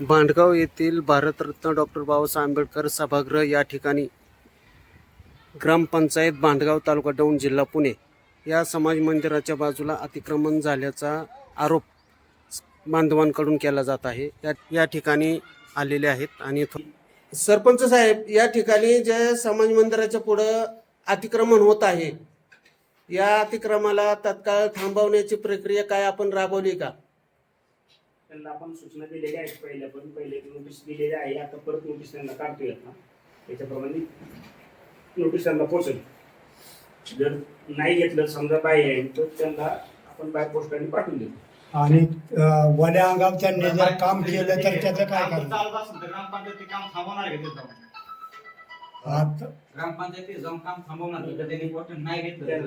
बांडगाव येथील भारतरत्न डॉक्टर बाबासाहेब आंबेडकर सभागृह या ठिकाणी ग्रामपंचायत बांडगाव तालुका दौंड जिल्हा पुणे या समाज मंदिराच्या बाजूला अतिक्रमण झाल्याचा आरोप बांधवांकडून केला जात आहे. या या ठिकाणी आलेले आहेत आणि सरपंच साहेब या ठिकाणी जे समाज मंदिराच्या पुढं अतिक्रमण होत आहे या अतिक्रमाला तत्काळ थांबवण्याची प्रक्रिया काय आपण राबवली का? त्यांना आपण सूचना दिलेल्या आहेत पहिल्या पण पहिले नोटीस दिलेली आहे. आता परत नोटीस त्यांना काढतोय आता. त्याच्याप्रमाणे नोटीस त्यांना पोहोचेल. जर नाही घेतलं समजा बाय आहे तर त्यांना आपण बाय पोस्टाने पाठवून देऊ. आणि वड्या अंगावर त्यांनी जर काम केलं तर त्याचं काय करणार आता ग्रामपंचायती जाऊन काम थांबवणार त्यांनी नाही घेतलं.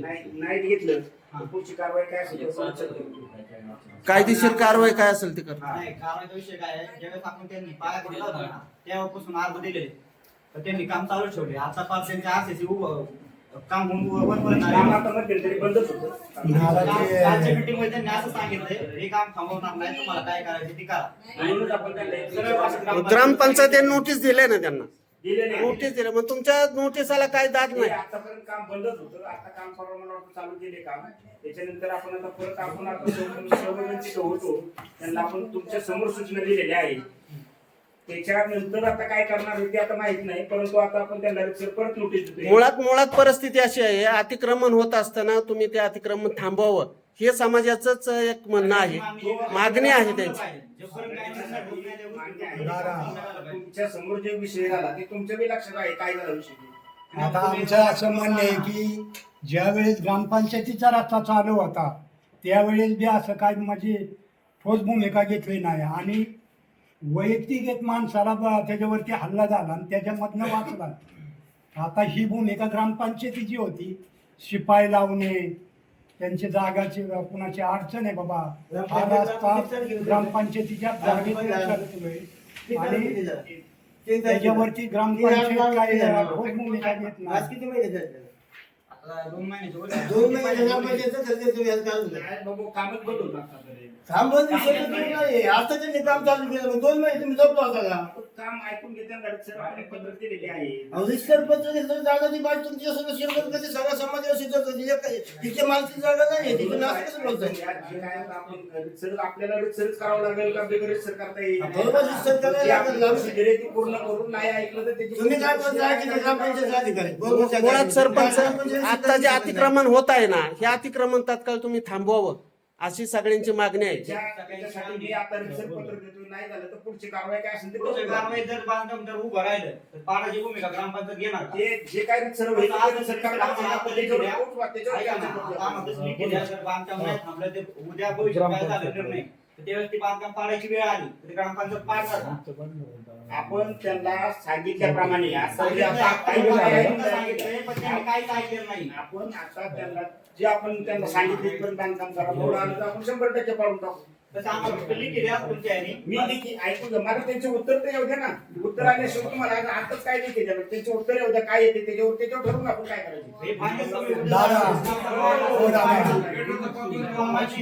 नाही नाही घेतलं. तर पुढची कारवाई काय असेल ते आपण करू. कायदेशीर कारवाई काय असेल ते कर. नाही कारवाईचा विषय काय आहे? ज्यावेळेस आपण त्यांनी पाया पडला होता ना तेव्हापासून अर्ज दिले. तर त्यांनी काम चालू ठेवले. आता पार त्यांच्या आरसीसी उभं काम होऊन. काम आता बंदच होतं. कालच्या मध्ये त्यांनी असं सांगितलंय हे काम थांबवणार नाही तुम्हाला काय करायचं ते करा. म्हणूनच आपण त्यांना एक सरळ भाषेत ग्रामपंचायत- ग्रामपंचायतीने नोटीस दिले ना त्यांना. दिले नाही. नोटीस दिले. मग तुमच्या नोटिसाला काय दाद नाही? आतापर्यंत काम बंदच होतं. आता काम परवा मला वाटतं चालू केले काम. त्याच्यानंतर आपण आता परत आपण आता संवेदनशील होतो त्यांना आपण तुमच्यासमोर सूचना दिलेल्या आहे त्याच्यानंतर आता काय करणार आहे ते आता माहीत नाही परंतु आता आपण त्यांना परत नोटीस देतोय. मुळात मुळात परिस्थिती अशी आहे अतिक्रमण होत असताना तुम्ही ते अतिक्रमण थांबवावं. हे समाजाचंच एक म्हणणं आहे. मागणी आहे. त्यांची. तुमच्यासमोर जे विषय झाला ते तुमच्या बी लक्षात आहे काय झाला विषय? ते. आता आमचं असं म्हणणं आहे की ज्यावेळेस ग्रामपंचायतीचा रस्ता चालू होता त्यावेळेस बी असं काय म्हणजे ठोस भूमिका घेतली नाही. आणि वैयक्तिक एक माणसाला ब- त्याच्यावरती हल्ला झाला आणि त्याच्यामधनं वाचला. आता ही भूमिका ग्रामपंचायतीची होती. शिपाई लावणे त्यांची जागाची कुणाची अडचण आहे बाबा? हा रस्ता ग्रामपंचायतीच्या जागेत आणि त्याच्यावरती ग्रामपंचायत काही ठोस भूमिका घेत नाही. दोन महिन्याच्या वर आहे. दोन महिने ग्रामपंचायतचं खर्च तुम्ही आज काढून द्या. काय बाबू कामच बंद होतं आतापर्यंत. थांबवून विषय तर तुम्ही नाही. आता त्यांनी काम चालू केलं मग दोन महिने तुम्ही झोपला होता का? आपण काम ऐकून घेताना पद्धत दिलेली आहे. अहो, रिस्कर पत्र घेतलं जागा ती बाई तुमच्या सगळं शिरकत होती एक- तिच्या मालकी जागा नाही तिथे असं कसं बोलताय? या जे काय आता आपण रितसर आपल्याला रितसरच करावं लागेल का बिगर करता येईल. बरोबर करायला ती पूर्ण करून नाही ऐकलं तर त्याची तुम्ही काय बोलताय? की ग्रामपंचायत अधिकारी. सरपंच ग्रामपंचायत आता जे अतिक्रमण होत आहे ना हे अतिक्रमण तात्काळ तुम्ही थांबवावं अशी सगळ्यांची मागणी आहे ज्या- त्याच्यासाठी मी आता रितसर पत्र देतो नाही झालं तर पुढची कारवाई काय असेल ते पुढच्या करू. कारवाईत जर बांधकाम जर उभं राहिलं तर पाडाची भूमिका ग्रामपंचायत घेणार का? ते जे काय रितसर होईल आता ते रितसर करणार आम्हाला नाही. आता त्याच्यावर लिखित पोहोचवा, त्याच्यावर ऐका ना, काय आता करणार? आम्हाला तसं लिखित द्या, जर बांधकाम नाही थांबलं ते उद्या भविष्यात काय झालं निर्णय तर त्यावेळेस ती बांधकाम पाडायची वेळ आली. तर ते ग्रामपंचायत पाडणार का? आपण त्यांना सांगितल्याप्रमाणे आता जे आता काही आपण सांगितलंय, पण त्यांनी काहीच ऐकलेलं नाही. आपण आता त्यांना जे आपण त्यांना सांगितले पण बांधकाम करा पुढं आलं तर आपण शंभर टक्के पाडून टाकू. तसं आम्हाला द्या तुमच्या. मी ऐकू द्या मला त्यांचे उत्तर तर येऊ द्या ना उत्तर आल्याशिवाय तुम्हाला आता आताच काय नाही त्याच्यावर त्यांचे उत्तर येऊ द्या काय येते त्याच्यावर त्याच्यावर ठरवून आपण काय करायचं हे फायनल तुम्ही उद्या दादा. हो, दादा.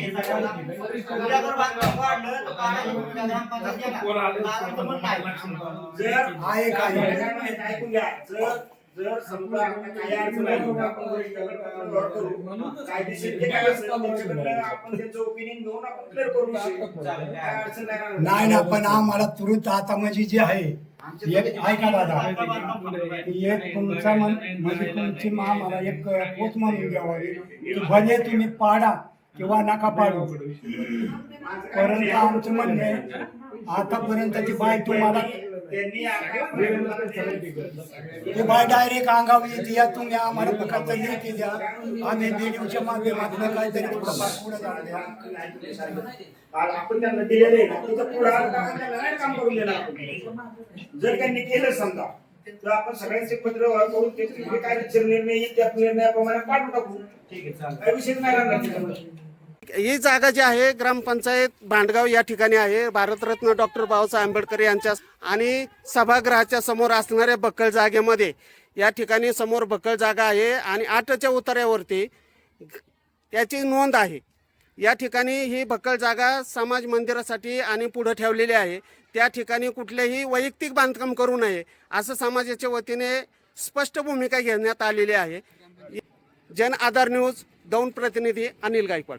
उद्या जर बांधकाम वाढलं तर पाडाची भूमिका ग्रामपंचायत घेणार. आम्ही तर म्हणणं आहे. जर आहे काय? काय माहिती, ऐकून घ्या जर जर समजा आता काही अडचण आली तर आपण वरिष्ठांना पत्र करू. कायदेशीर जे काय असेल त्यांच्याकडनं आपण त्यांचं ओपिनियन घेऊन आपण क्लिअर करू विषय काय अडचण नाही ना पण आम्हाला तुरंत आता म्हणजे जे आहे एक ऐका दादा. एक तुमचा मन म्हणजे तुमची मा मला एक पोच म्हणून द्यावी. की भले तुम्ही पाडा किंवा नका पाडू. परंतु आमचं म्हणणं आहे आतापर्यंत ती बाय तुम्हाला ती बाय डायरेक्ट अंगावर येते या तुम्ही आम्हाला फक्त लेखी द्या. आम्ही व्हिडिओच्या माध्यमातून काहीतरी थोडंफार पुढे जाऊ द्या आपण त्यांना दिलेलं आहे ना पुढे काम करून देणार आपण. जर त्यांनी केलं समजा तर आपण सगळ्यांचे पत्र करून जे काय निर्णय येईल त्या निर्णयाप्रमाणे पाठवून टाकू. ठीक आहे विषय नाही राहणार. ही जागा जी आहे ग्रामपंचायत भांडगाव या ठिकाणी आहे. भारतरत्न डॉक्टर बाबासाहेब आंबेडकर यांच्या आणि सभागृहाच्या समोर असणाऱ्या बक्कळ जागेमध्ये. या ठिकाणी समोर बक्कळ जागा आहे आणि आठच्या उतार्यावरती त्याची नोंद आहे. या ठिकाणी ही भक्कल जागा समाज मंदिरासाठी आणि पुढं ठेवलेली आहे. त्या ठिकाणी कुठलेही वैयक्तिक बांधकाम करू नये असं समाजाच्या वतीने स्पष्ट भूमिका घेण्यात आलेली आहे. जन आधार न्यूज दौंड प्रतिनिधी अनिल गायकवाड.